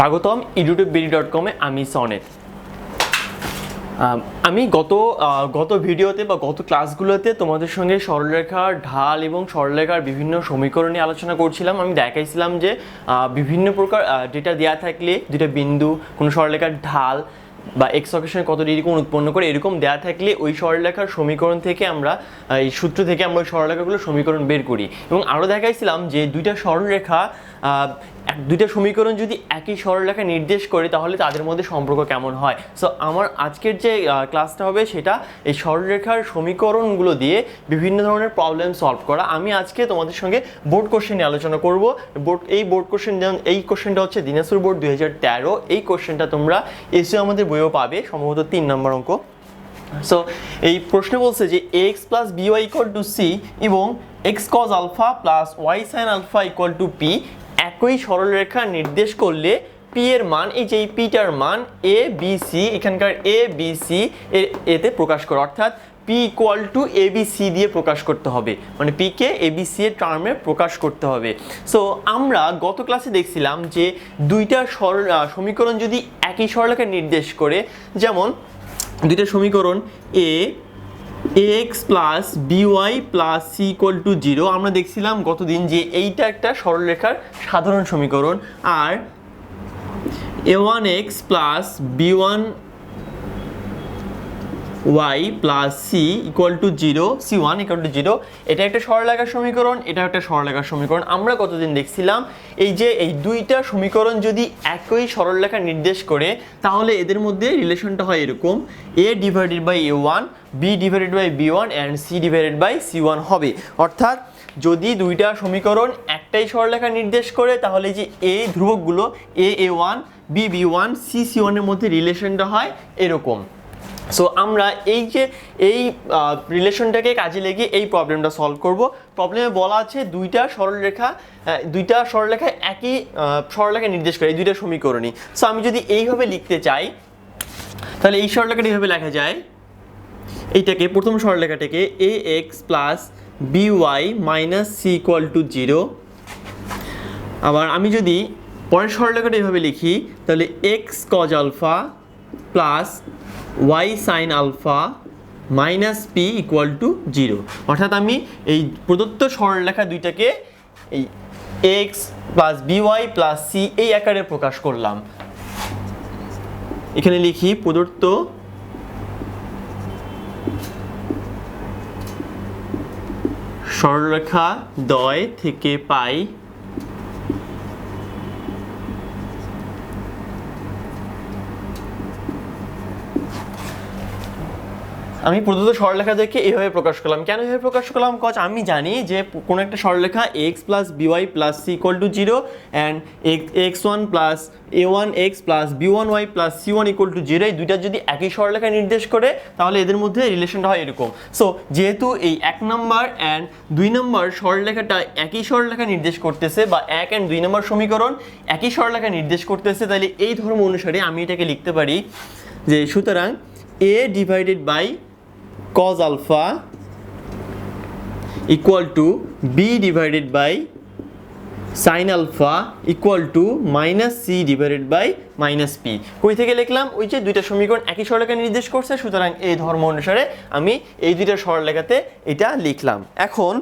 স্বাগতম YouTube BD dot কমে আমি সনেট আমি গত গত ভিডিওতে বা গত ক্লাসগুলোতে তোমাদের সঙ্গে সরলরেখার ঢাল এবং সরলরেখার বিভিন্ন সমীকরণ নিয়ে আলোচনা করছিলাম। আমি দেখাইছিলাম যে বিভিন্ন প্রকার ডেটা দেওয়া থাকলে দুটা বিন্দু, কোনো সরলরেখার ঢাল বা এক্স অকেশনে কত ডিগ্রি কোণ উৎপন্ন করে এরকম দেওয়া থাকলে ওই সরলরেখার সমীকরণ থেকে আমরা এই সূত্র থেকে আমরা ওই সরলরেখাগুলোর সমীকরণ বের করি। এবং আরও দেখাইছিলাম যে দুইটা সরলরেখা দুইটা সমীকরণ যদি একই সরলরেখা নির্দেশ করে, তাহলে তাদের মধ্যে সম্পর্ক কেমন হয়? সো আমার আজকের যে ক্লাসটা হবে সেটা এই সরলরেখার সমীকরণগুলো দিয়ে বিভিন্ন ধরনের প্রবলেম সলভ করা। আমি আজকে তোমাদের সঙ্গে বোর্ড কোশ্চেন নিয়ে আলোচনা করব। বোর্ড এই বোর্ড কোশ্চেন এই কোশ্চেনটা হচ্ছে দিনাজপুর বোর্ড দুই হাজার তেরো। এই কোশ্চেনটা তোমরা এসে আমাদের বইও পাবে, সম্ভবত তিন নম্বর অঙ্ক। সো এই প্রশ্ন বলছে যে X plus B Y equal to C এবং X cos alpha plus Y sine alpha equal to P একই সরলরেখা নির্দেশ করলে পি এর মান, এই যে এই পিটার মান এ বি সি এখানকার এ বি সি এতে প্রকাশ করে। অর্থাৎ P equal to A B C দিয়ে প্রকাশ করতে হবে। মানে পিকে এ বি সি এর টার্মে প্রকাশ করতে হবে। সো আমরা গত ক্লাসে দেখছিলাম যে দুইটা সরল সমীকরণ যদি একই সরলরেখা নির্দেশ করে, যেমন দুইটা সমীকরণ A X plus B Y plus C equal to zero আমরা দেখছিলাম গতদিন যে এইটা একটা সরলরেখার সাধারণ সমীকরণ, আর A one X plus B one Y plus C equal to zero C one equal to zero এটা একটা সরলরেখার সমীকরণ, এটা একটা সরলরেখার সমীকরণ। আমরা কতদিন দেখছিলাম, এই যে এই দুইটা সমীকরণ যদি একই সরলরেখা নির্দেশ করে, তাহলে এদের মধ্যে রিলেশনটা হয় এরকম A divided by A one B divided by B one and C divided by C one হবে। অর্থাৎ যদি দুইটা সমীকরণ একটাই সরলরেখা নির্দেশ করে, তাহলে এই যে A ধ্রুবকগুলো A A one B B one C C ওয়ানের মধ্যে রিলেশনটা হয় এরকম। সো আমরা এই যে, এই রিলেশনটাকে কাজে লেগে এই প্রবলেমটা সলভ করব। প্রবলেমে বলা আছে দুইটা সরলরেখা দুইটা সরলরেখা একই সরলরেখা নির্দেশ করে, এই দুইটা সমীকরণই। সো আমি যদি এইভাবে লিখতে চাই, তাহলে এই সরলরেখাটা এইভাবে লেখা যায়। এইটাকে, প্রথম সরলরেখাটাকে A X plus B Y minus C equal to zero আবার আমি যদি পরের সরলরেখাটা এইভাবে লিখি, তাহলে X cos alpha plus Y sine alpha minus P equal to zero অর্থাৎ আমি এই প্রদত্ত সরলরেখা দুইটাকে এই X plus B Y plus C এই আকারে প্রকাশ করলাম। এখানে লিখি প্রদত্ত সরলরেখা দয় থেকে পাই আমি প্রদত্ত দেখে এভাবে প্রকাশ করলাম। কেন এভাবে প্রকাশ করলাম? কজ আমি জানি যে কোনো একটা সরলরেখা X plus B Y plus C equal to zero and X one plus A one X plus B one Y plus C one equal to zero এই দুইটা যদি একই সরলরেখা নির্দেশ করে, তাহলে এদের মধ্যে রিলেশনটা হয় এরকম। সো যেহেতু এই এক নম্বর অ্যান্ড দুই নম্বর সরলরেখাটা একই সরলরেখা নির্দেশ করতেছে বা এক অ্যান্ড দুই নম্বর সমীকরণ একই সরলরেখা নির্দেশ করতেছে, তাহলে এই ধর্ম অনুসারে আমি এটাকে লিখতে পারি যে সুতরাং A divided by cos alpha equal to b divided by sin alpha equal to minus c divided by minus p কই থেকে লিখলাম? ওই যে দুইটা সমীকরণ একই সরলরেখা নির্দেশ করছে, সুতরাং এই ধর্ম অনুসারে আমি এই দুইটা সরলরেখাতে এটা লিখলাম। এখন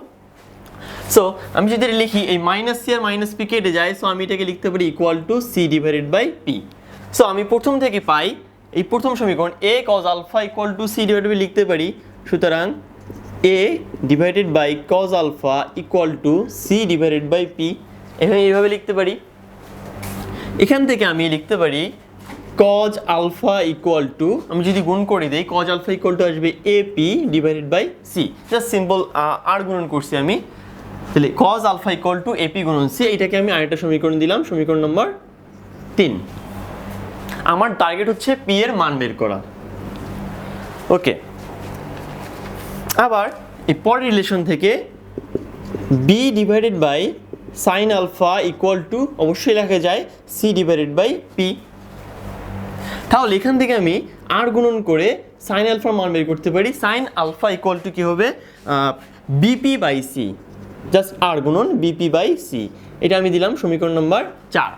সো আমি যদি লিখি, এই মাইনাস সি আর মাইনাস পি কেটে যায় সো আমি এটাকে লিখতে পারি equal to C divided by P so আমি প্রথম থেকে পাই এই প্রথম সমীকরণ A cos alpha equal to C divided by লিখতে পারি। সুতরাং A divided by cos alpha equal to C divided by P এখানে এইভাবে লিখতে পারি। এখান থেকে আমি লিখতে পারি কজ আলফা ইকুয়াল টু আমি যদি গুণ করে দিই কজ আলফা ইকুয়াল টু আসবে A P divided by C just simple আর গুণন করছি আমি। তাহলে cos alpha equal to A P গুণন সি এটাকে আমি আরেকটা সমীকরণ দিলাম, সমীকরণ নম্বর তিন। আমার টার্গেট হচ্ছে পি এর মান বের করা। ওকে আবার এই পরের রিলেশন থেকে B divided by sine alpha equal to অবশ্যই লেখা যায় সি ডিভাইডেড বাই পি তাহলে এখান থেকে আমি আর গুণন করে সাইন আলফার মান বের করতে পারি। সাইন আলফা ইকুয়াল টু কী হবে? B P by C just আর গুণন বিপি বাই সি এটা আমি দিলাম সমীকরণ নম্বর চার।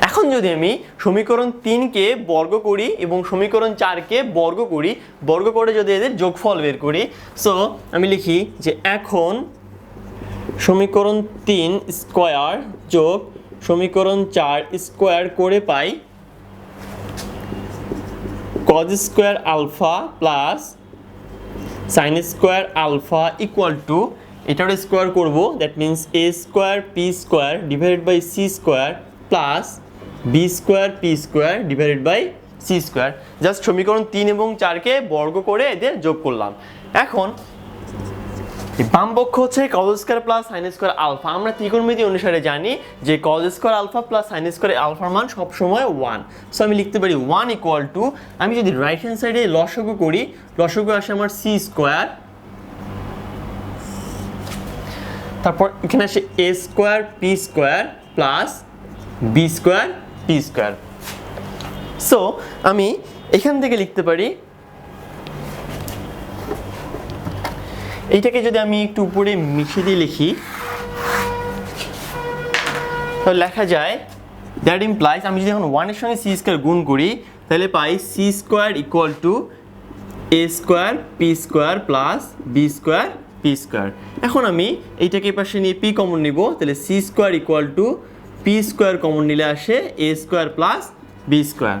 এখন যদি আমি সমীকরণ তিনকে বর্গ করি এবং সমীকরণ চারকে বর্গ করি, বর্গ করে যদি এদের যোগফল বের করি সো আমি লিখি যে এখন সমীকরণ তিন স্কোয়ার যোগ সমীকরণ চার স্কোয়ার করে পাই cos square alpha plus sine square alpha equal to এটার স্কোয়ার করব that means a square p square divided by c square plus b square p square divided by c square just সমীকরণ তিন এবং চারকে বর্গ করে এদের যোগ করলাম। এখন বাম পক্ষ হচ্ছে cos square plus sine square alpha আমরা ত্রিকোণমিতি অনুসারে জানি যে cos square alpha plus sine square আলফার মান সবসময় ওয়ান সো আমি লিখতে পারি ওয়ান ইকুয়াল টু আমি যদি রাইট হ্যান্ড সাইডে লসগু করি, লসগু আসে আমার সি স্কোয়ার তারপর এখানে আসে a square p square plus b square p square so আমি এখান থেকে লিখতে পারি, এইটাকে যদি আমি একটু উপরে মিশিয়ে দিয়ে লিখি, তাহলে লেখা যায় দ্যাট ইমপ্লাইজ আমি যদি এখন ওয়ানের সঙ্গে সি স্কোয়ার গুণ করি, তাহলে পাই c square equal to a square p square plus b square p square এখন আমি এইটাকে এই পাশে নিয়ে পি কমন নিব, তাহলে c square equal to p square common নিলে আসে a square plus b square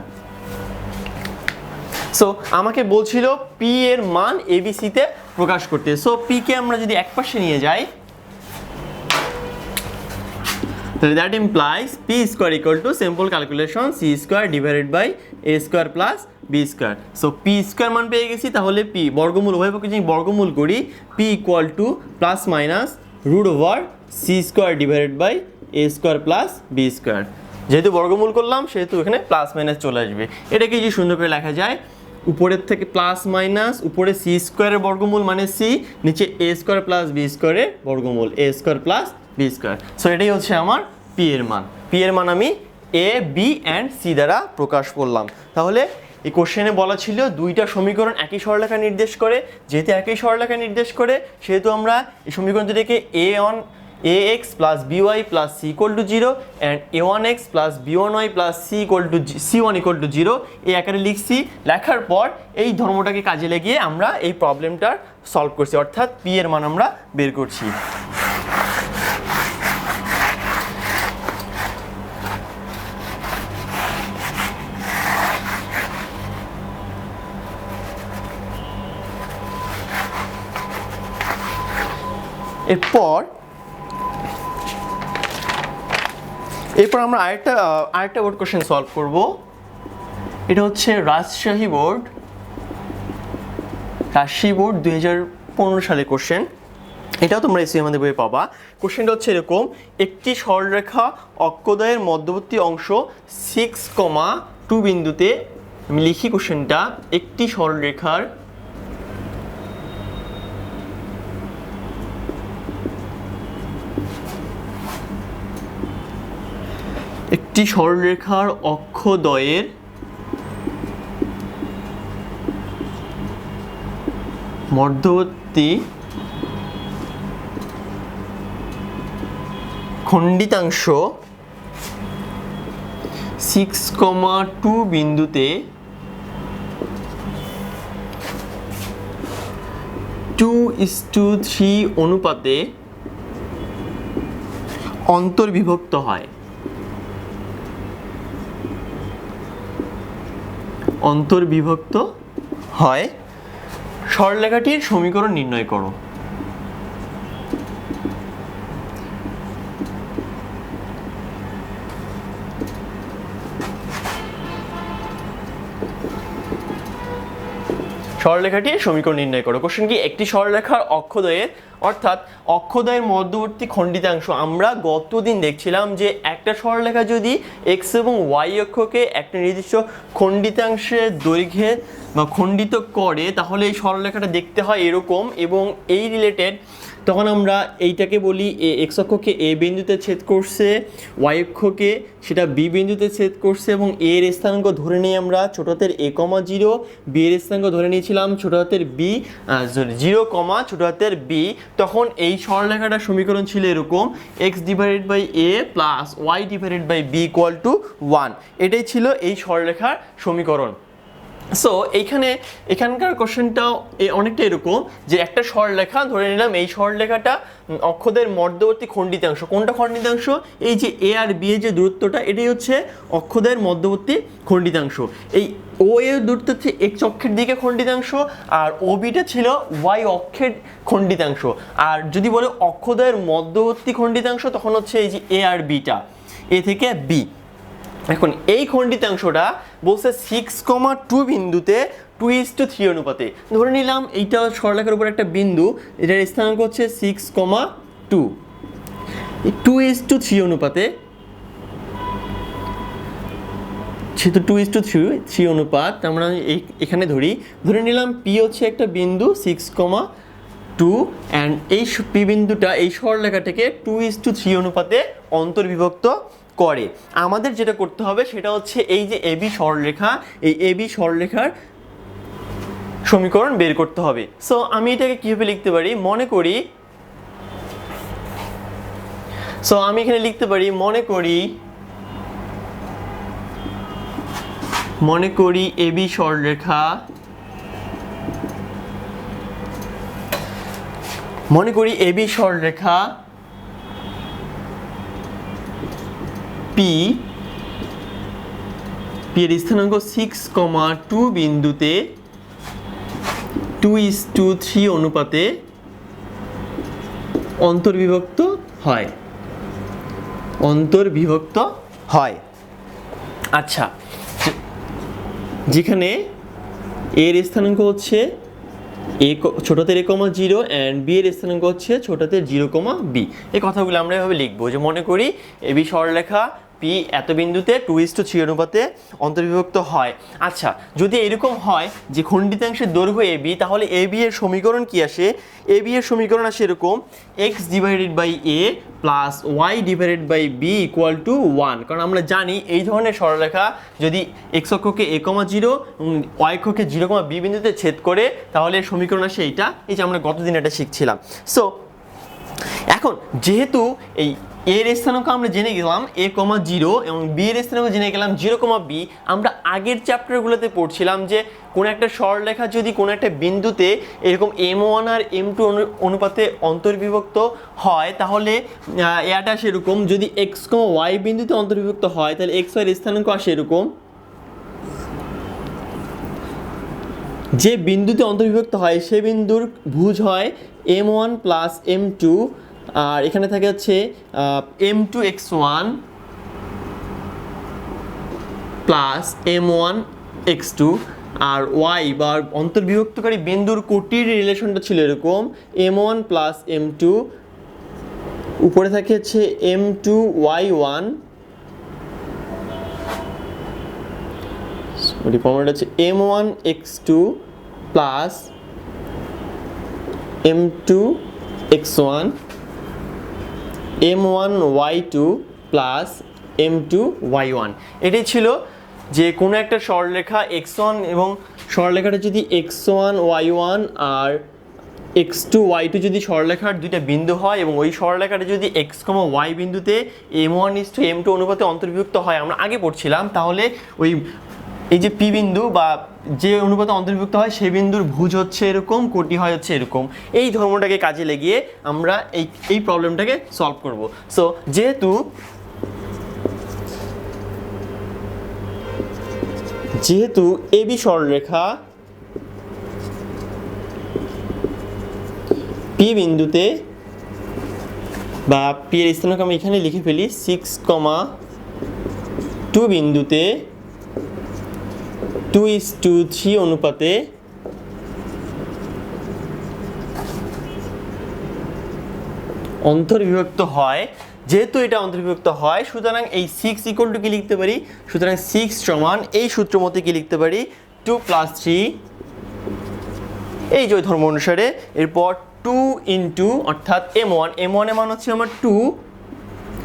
so আমাকে বলছিল পি এর মান এবিসিতে প্রকাশ করতে। সো পি কে আমরা যদি এক পাশে নিয়ে যাই, তাহলে that implies p square equal to simple calculation c square divided by a square plus b square so p square মান পেয়ে গেছি, তাহলে পি বর্গমূল, উভয় পক্ষে যদি বর্গমূল করি p equal to plus minus root over c square divided by a square plus b square যেহেতু বর্গমূল করলাম, সেহেতু এখানে প্লাস মাইনাস চলে আসবে। এটাকে যে সুন্দর করে লেখা যায়, উপরের থেকে প্লাস মাইনাস উপরে সি স্কোয়ারের বর্গমূল মানে সি নিচে এ স্কোয়ার প্লাস বি স্কোয়ারের বর্গমূল a square plus b square so এটাই হচ্ছে আমার পি এর মান। পি এর মান আমি এ বি অ্যান্ড সি দ্বারা প্রকাশ করলাম। তাহলে এই কোশ্চেনে বলা ছিল দুইটা সমীকরণ একই সরলরেখা নির্দেশ করে। যেহেতু একই সরলরেখা নির্দেশ করে, সেহেতু আমরা এই সমীকরণ দুটিকে a on a x plus b y plus c equal to zero and a one x plus b one y plus c equal to c one equal to zero এই আকারে লিখছি। লেখার পর এই ধর্মটাকে কাজে লাগিয়ে আমরা এই প্রবলেমটার সলভ করছি, অর্থাৎ পি এর মান আমরা বের করছি। এরপর এরপর আমরা আরেকটা আরেকটা বোর্ড কোশ্চেন সলভ করব। এটা হচ্ছে রাজশাহী বোর্ড রাজশাহী বোর্ড দুই সালের কোশ্চেন এটাও তোমরা এসি আমাদের বইয়ে পাবা। কোশ্চেনটা হচ্ছে এরকম, একটি সরলরেখা অক্ষদয়ের মধ্যবর্তী অংশ সিক্স কমা টু বিন্দুতে, আমি লিখি কোশ্চেনটা একটি সরলরেখার একটি সরলরেখার অক্ষদয়ের মধ্যবর্তী খণ্ডিতাংশ সিক্স কমা টু বিন্দুতে টু ইস টু থ্রি অনুপাতে অন্তর্বিভক্ত হয়। অন্তর্বিভক্ত হয়। সরলরেখাটির সমীকরণ নির্ণয় করো। সরলরেখাটির সমীকরণ নির্ণয় করো। কোশ্চেন কি? একটি সরলরেখার অক্ষদয়ের অর্থাৎ অক্ষদয়ের মধ্যবর্তী খণ্ডিতাংশ। আমরা গতদিন দেখছিলাম যে একটা সরলরেখা যদি এক্স এবং ওয়াই অক্ষকে একটা নির্দিষ্ট খণ্ডিতাংশের দৈর্ঘ্যে বা খণ্ডিত করে, তাহলে এই সরলরেখাটা দেখতে হয় এরকম এবং এই রিলেটেড তখন আমরা এইটাকে বলি এ, এক্স অক্ষকে এ বিন্দুতে ছেদ করছে, ওয়াই অক্ষকে সেটা বি বিন্দুতে ছেদ করছে এবং এ এর স্থানাঙ্ক ধরে নিই আমরা ছোট হাতের এ কমা জিরো, বি এর স্থানাঙ্ক ধরে নিয়েছিলাম ছোট হাতের বি সরি জিরো কমা ছোট হাতের বি। তখন এই সরলরেখাটার সমীকরণ ছিল এরকম, x divided by a plus y divided by b equal to one. এটাই ছিল এই সরলরেখার সমীকরণ। সো এইখানে এখানকার কোশ্চেনটাও অনেকটা এরকম যে একটা সরলরেখা ধরে নিলাম এই সরলরেখাটা উম, অক্ষদের মধ্যবর্তী খণ্ডিতাংশ। কোনটা খণ্ডিতাংশ? এই যে এ আর বি এর যে দূরত্বটা এটাই হচ্ছে অক্ষদের মধ্যবর্তী খণ্ডিতাংশ। এই ও এর দূরত্ব হচ্ছে এক্স অক্ষের দিকে খণ্ডিতাংশ আর ও বিটা ছিল ওয়াই অক্ষের খণ্ডিতাংশ। আর যদি বলে অক্ষদের মধ্যবর্তী খণ্ডিতাংশ তখন হচ্ছে এই যে এ আর বিটা এ থেকে বি এখন এই খণ্ডিতাংশটা বলছে সিক্স কমা টু বিন্দুতে টু ইস টু থ্রি অনুপাতে। ধরে নিলাম এইটা সরলেখার উপর একটা বিন্দু, এটার স্থানাঙ্ক হচ্ছে six comma two two is to three অনুপাতে, যেহেতু two is to three three অনুপাত আমরা এই এখানে ধরি। ধরে নিলাম পি হচ্ছে একটা বিন্দু সিক্স কমা টু অ্যান্ড এই পি বিন্দুটা এই সরলেখাটাকে টু ইস টু থ্রি অনুপাতে অন্তর্বিভক্ত করে। আমাদের যেটা করতে হবে সেটা হচ্ছে এই যে এবি সরলরেখা, এই এবি সরলরেখার সমীকরণ বের করতে হবে। সো আমি এটাকে কীভাবে লিখতে পারি? মনে করি সো আমি এখানে লিখতে পারি, মনে করি মনে করি এবি সরলরেখা, মনে করি এবি সরলরেখা পি পি এর স্থানাঙ্ক সিক্স কমা টু বিন্দুতে টু ইস টু থ্রি অনুপাতে অন্তর্বিভক্ত হয়। অন্তর্বিভক্ত হয়। আচ্ছা যেখানে এর স্থানাঙ্ক হচ্ছে a ছোটতে a comma zero and b এর স্থানাঙ্ক হচ্ছে ছোটোতে জিরো কমা বি এই কথাগুলো আমরা এভাবে লিখব যে মনে করি এ বি সরলেখা পি এত বিন্দুতে টু ইস টু থ্রি অনুপাতে অন্তর্বিভক্ত হয়। আচ্ছা যদি এরকম হয় যে খণ্ডিতাংশের দৈর্ঘ্য এ বি তাহলে এ বি এর সমীকরণ কি আসে? এ বি এর সমীকরণ আসে এরকম x divided by a plus y divided by b equal to one কারণ আমরা জানি এই ধরনের সরলরেখা যদি এক্স অক্ষকে এ কমা জিরো ওয়াই অক্ষকে জিরো কমা বি বিন্দুতে ছেদ করে, তাহলে সমীকরণ আসে এইটা। এই যে আমরা গতদিন এটা শিখছিলাম। সো এখন যেহেতু এই এর স্থানাঙ্ক আমরা জেনে গেলাম এ কমা জিরো এবং বি এর স্থানাঙ্ক জেনে গেলাম জিরো কমা বি আমরা আগের চ্যাপ্টারগুলোতে পড়ছিলাম যে কোনো একটা সরলরেখা যদি কোনো একটা বিন্দুতে এরকম এম ওয়ান আর এম টু অনুপাতে অন্তর্বিভক্ত হয়, তাহলে এটা সেরকম। যদি এক্স কমা ওয়াই বিন্দুতে অন্তর্বিভক্ত হয়, তাহলে এক্স ওয়াই স্থানাঙ্ক আসে এরকম যে বিন্দুতে অন্তর্বিভক্ত হয়, সে বিন্দুর ভুজ হয় m one plus m two আর এখানে থাকে হচ্ছে m two x one plus m one x two আর ওয়াই বা অন্তর্বিভক্তকারী বিন্দুর কোটির রিলেশনটা ছিল এরকম m one plus m two উপরে থাকে হচ্ছে এম টু ওয়াই ওয়ান ফর্মুলাটা হচ্ছে m one x two plus m two x one m one y two plus m two y one এটাই ছিল যে কোনো একটা সরলরেখা এক্স ওয়ান এবং সরলরেখাটা যদি এক্স ওয়ান ওয়াই ওয়ান আর এক্স টু ওয়াই টু যদি সরলরেখার দুইটা বিন্দু হয় এবং ওই সরলরেখাটা যদি এক্স কমা ওয়াই বিন্দুতে m one is to m two অনুপাতে অন্তর্ভুক্ত হয়, আমরা আগে পড়ছিলাম, তাহলে ওই এই যে পি বিন্দু বা যে অনুপাতে অন্তর্ভুক্ত হয় সেই বিন্দুর ভুজ হচ্ছে এরকম, কোটি হয় হচ্ছে এরকম। এই ধর্মটাকে কাজে লাগিয়ে আমরা এই এই প্রবলেমটাকে সলভ করব। সো যেহেতু যেহেতু এবি সরলরেখা পি বিন্দুতে বা পি এর স্থানকে আমি এখানে লিখে ফেলি সিক্স কমা টু বিন্দুতে টু ইস টু থ্রি অনুপাতে অন্তর্বিভক্ত হয়। যেহেতু এটা অন্তর্বিভক্ত হয়, সুতরাং এই সিক্স ইকুয়াল টু কি লিখতে পারি? সুতরাং সিক্স সমান এই সূত্র মতে কি লিখতে পারি? টু প্লাস থ্রি এই যে ধর্ম অনুসারে, এরপর টু ইন্টু অর্থাৎ এম ওয়ান এম ওয়ানের মান হচ্ছে আমার টু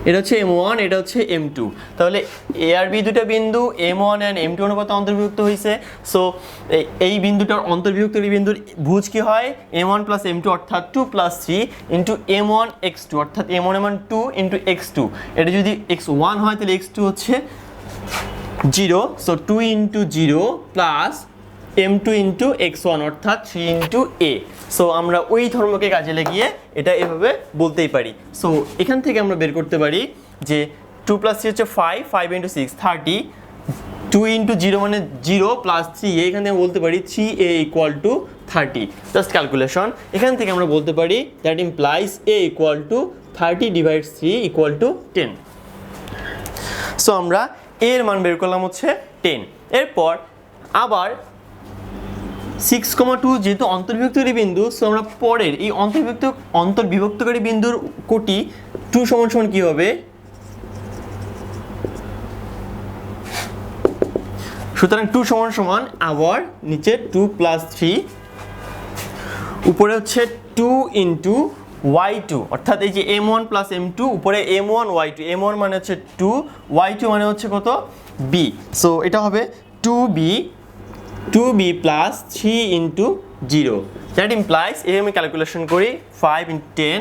এটা হচ্ছে এম ওয়ান এটা হচ্ছে এম টু তাহলে এ আর বি দুটা বিন্দু m one and m two অনুপাতে অন্তর্ভুক্ত হয়েছে সো এই বিন্দুটার অন্তর্ভুক্ত এই বিন্দুর ভুজ কি হয়? M one plus m two অর্থাৎ two plus three into m one x two অর্থাৎ m one m one two into x two এটা যদি এক্স ওয়ান হয়, তাহলে এক্স টু হচ্ছে zero so two into zero plus m two into x one অর্থাৎ three into a so আমরা ওই ধর্মকে কাজে লাগিয়ে এটা এভাবে বলতেই পারি। সো এখান থেকে আমরা বের করতে পারি যে টু প্লাস থ্রি হচ্ছে five five into six thirty two into zero মানে জিরো প্লাস থ্রি এখান থেকে বলতে পারি three a equal to thirty just calculation এখান থেকে আমরা বলতে পারি that implies a equal to thirty divide three equal to ten so আমরা এর মান বের করলাম হচ্ছে টেন এরপর আবার সিক্স কমা টু যেহেতু অন্তর্বিভক্তকারী বিন্দু সো আমরা পরের এই অন্তর্বিভক্ত, অন্তর্বিভক্তকারী বিন্দুর কোটি টু সমান সমান কী হবে? সুতরাং টু সমান সমান আবার নিচে টু প্লাস থ্রি উপরে হচ্ছে টু ইন্টু ওয়াই টু অর্থাৎ এই যে m one plus m two উপরে m one y two m one মানে হচ্ছে টু ওয়াই টু মানে হচ্ছে কত? বি সো এটা হবে two b two b plus three into zero that implies এই আমি ক্যালকুলেশন করি five into ten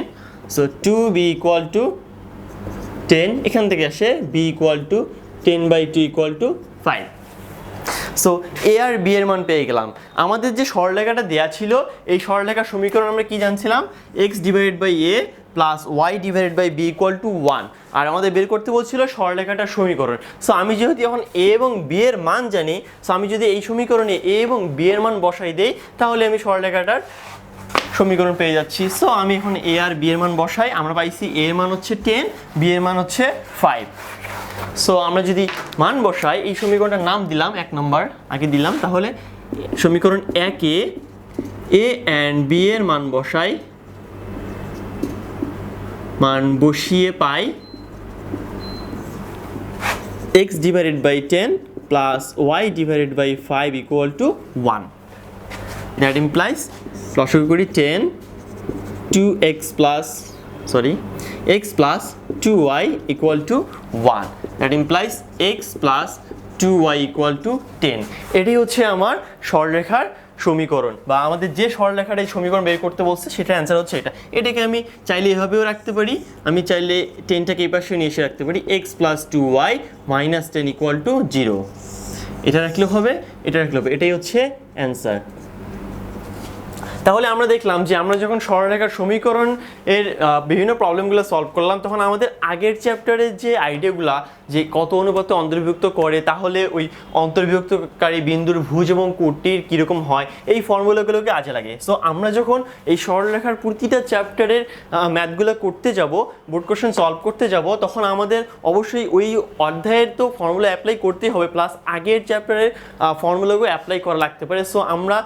so two b equal to ten এখান থেকে আসে b equal to ten by two equal to five so a R b এর মান পেয়ে গেলাম। আমাদের যে সরলরেখাটা দেয়া ছিল, এই সরলরেখার সমীকরণ আমরা কি জানছিলাম? X divided by a plus y divided by b equal to one আর আমাদের বের করতে বলছিল সরলরেখাটার সমীকরণ। সো আমি যেহেতু এখন এ এবং বি এর মান জানি সো আমি যদি এই সমীকরণে এ এবং বি এর মান বসাই দেই, তাহলে আমি সরলরেখাটার সমীকরণ পেয়ে যাচ্ছি। সো আমি এখন এ আর বি এর মান বসাই, আমরা পাইছি এ এর মান হচ্ছে টেন বি এর মান হচ্ছে ফাইভ সো আমরা যদি মান বসাই, এই সমীকরণটার নাম দিলাম, এক নম্বর, আগে দিলাম, তাহলে সমীকরণ একে এ অ্যান্ড বি এর মান বসাই মান বসিয়ে পাই x divided by ten plus y divided by five equal to one that implies লসগু করি ten two x plus sorry x plus two y equal to one that implies x plus two y equal to ten এটাই হচ্ছে আমার সরলরেখার সমীকরণ বা আমাদের যে সরলরেখার এই সমীকরণ বের করতে বলছে সেটা অ্যান্সার হচ্ছে এটা। এটাকে আমি চাইলে এভাবেও রাখতে পারি। আমি চাইলে টেনটাকে এই পাশে নিয়ে এসে রাখতে পারি। X plus two y minus ten equal to zero এটা রাখলেও হবে, এটা রাখলেও হবে। এটাই হচ্ছে অ্যান্সার তাহলে আমরা দেখলাম যে আমরা যখন সরলরেখার সমীকরণ এর বিভিন্ন প্রবলেমগুলো সলভ করলাম, তখন আমাদের আগের চ্যাপ্টারের যে আইডিয়াগুলা যে কত অনুপাতে অন্তর্ভুক্ত করে, তাহলে ওই অন্তর্ভুক্তকারী বিন্দুর ভুজ এবং কোটির কীরকম হয়? এই ফর্মুলাগুলোকে আজে লাগে। সো আমরা যখন এই সরলরেখার প্রতিটা চ্যাপ্টারের ম্যাথগুলো করতে যাব, বোর্ড কোশ্চেন সলভ করতে যাব, তখন আমাদের অবশ্যই ওই অধ্যায়ের তো ফর্মুলা অ্যাপ্লাই করতেই হবে প্লাস আগের চ্যাপ্টারের ফর্মুলাগুলো অ্যাপ্লাই করা লাগতে পারে। সো আমরা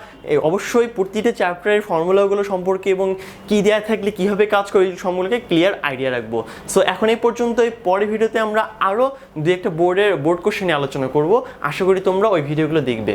অবশ্যই প্রতিটা চ্যাপ্টারের ফর্মুলাগুলো সম্পর্কে এবং কী দেওয়া থাকলে কীভাবে কাজ করে সম্পর্কে ক্লিয়ার আইডিয়া রাখব। সো এখন এই পর্যন্ত এই পরের ভিডিওতে আমরা আরও দু একটা বোর্ডের বোর্ড কোশ্চেন আলোচনা করব। আশা করি তোমরা ওই ভিডিওগুলো দেখবে।